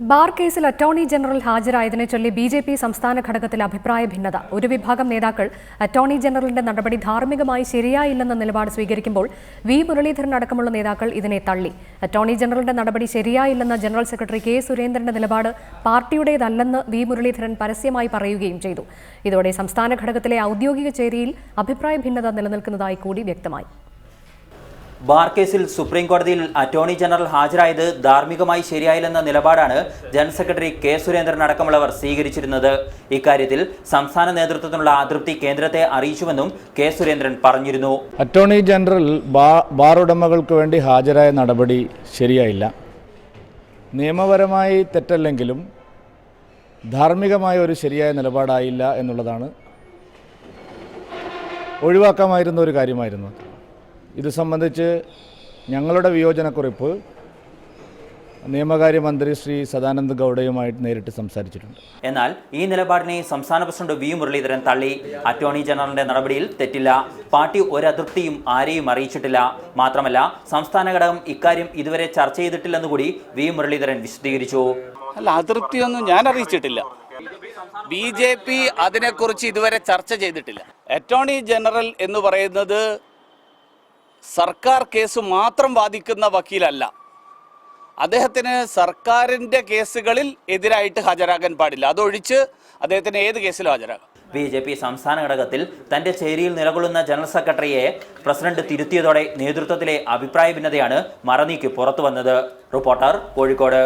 Bar കേസിൽ attorney general ഹാജരായതിനെ ചൊല്ലി B J P സംസ്ഥാന ഘടകത്തിൽ അഭിപ്രായ ഭിന്നത. ഒരു വിഭാഗം നേതാക്കൾ അറ്റോർണി ജനറലിന്റെ നടപടി ധാർമ്മികമായി ശരിയായില്ലെന്ന നിലപാട് സ്വീകരിക്കുമ്പോൾ വി. മുരളീധരൻ അടക്കമുള്ള നേതാക്കൾ ഇതിനെ തള്ളി. അറ്റോർണി ജനറലിന്റെ നടപടി ശരിയായില്ലെന്ന ജനറൽ സെക്രട്ടറി കെ. സുരേന്ദ്രന്റെ നിലപാട് പാർട്ടിയുടേതല്ലെന്ന് വി. മുരളീധരൻ പരസ്യമായി പറയുകയും ചെയ്തു. ഇതോടെ സംസ്ഥാന ഘടകത്തിലെ ഔദ്യോഗിക ചേരിയിൽ അഭിപ്രായ ഭിന്നത നിലനിൽക്കുന്നതായി കൂടി വ്യക്തമായി. ബാർ കേസിൽ സുപ്രീം കോടതിയിൽ അറ്റോർണി ജനറൽ ഹാജരായത് ധാർമ്മികമായി ശരിയായില്ലെന്ന നിലപാടാണ് ജനറൽ സെക്രട്ടറി കെ സുരേന്ദ്രൻ അടക്കമുള്ളവർ സ്വീകരിച്ചിരുന്നത്. ഇക്കാര്യത്തിൽ സംസ്ഥാന നേതൃത്വത്തിനുള്ള അതൃപ്തി കേന്ദ്രത്തെ അറിയിച്ചുവെന്നും കെ സുരേന്ദ്രൻ പറഞ്ഞിരുന്നു. അറ്റോർണി ജനറൽ ബാർ ഉടമകൾക്ക് വേണ്ടി ഹാജരായ നടപടി ശരിയായില്ല. നിയമപരമായി തെറ്റല്ലെങ്കിലും ധാർമ്മികമായ ഒരു ശരിയായ നിലപാടായില്ല എന്നുള്ളതാണ് ഒഴിവാക്കാമായിരുന്ന ഒരു കാര്യമായിരുന്നു ഇത് സംബന്ധിച്ച് ഞങ്ങളുടെ വിയോജനക്കുറിപ്പ് നിയമകാര്യമന്ത്രി ശ്രീ സദാനന്ദ് ഗൗഡയുമായിട്ട് നേരിട്ട് സംസാരിച്ചിട്ടുണ്ട്. എന്നാൽ ഈ നിലപാടിനെ സംസ്ഥാന പ്രസിഡന്റ് വി മുരളീധരൻ തള്ളി. അറ്റോർണി ജനറലിന്റെ നടപടിയിൽ തെറ്റില്ല. പാർട്ടി ഒരതൃപ്തിയും ആരെയും അറിയിച്ചിട്ടില്ല. മാത്രമല്ല സംസ്ഥാന ഘടകം ഇക്കാര്യം ഇതുവരെ ചർച്ച ചെയ്തിട്ടില്ലെന്ന് കൂടി വി മുരളീധരൻ വിശദീകരിച്ചു. അല്ല അതൃപ്തിയൊന്നും ഞാൻ അറിയിച്ചിട്ടില്ല. ബി ജെ പി അതിനെക്കുറിച്ച് ഇതുവരെ ചർച്ച ചെയ്തിട്ടില്ല. അറ്റോർണി ജനറൽ എന്ന് പറയുന്നത് സർക്കാർ കേസ് മാത്രം വാദിക്കുന്ന വക്കീലല്ല. അദ്ദേഹത്തിന് സർക്കാരിന്റെ കേസുകളിൽ എതിരായിട്ട് ഹാജരാകാൻ പാടില്ല. അതൊഴിച്ച് അദ്ദേഹത്തിന് ഏത് കേസിലും ഹാജരാകാം? ബി ജെ പി സംസ്ഥാന ഘടകത്തിൽ തന്റെ ചേരിയിൽ നിലകൊള്ളുന്ന ജനറൽ സെക്രട്ടറിയെ പ്രസിഡന്റ് തിരുത്തിയതോടെ നേതൃത്വത്തിലെ അഭിപ്രായ ഭിന്നതയാണ് മറനീക്ക് പുറത്തു വന്നത്. റിപ്പോർട്ടർ കോഴിക്കോട്.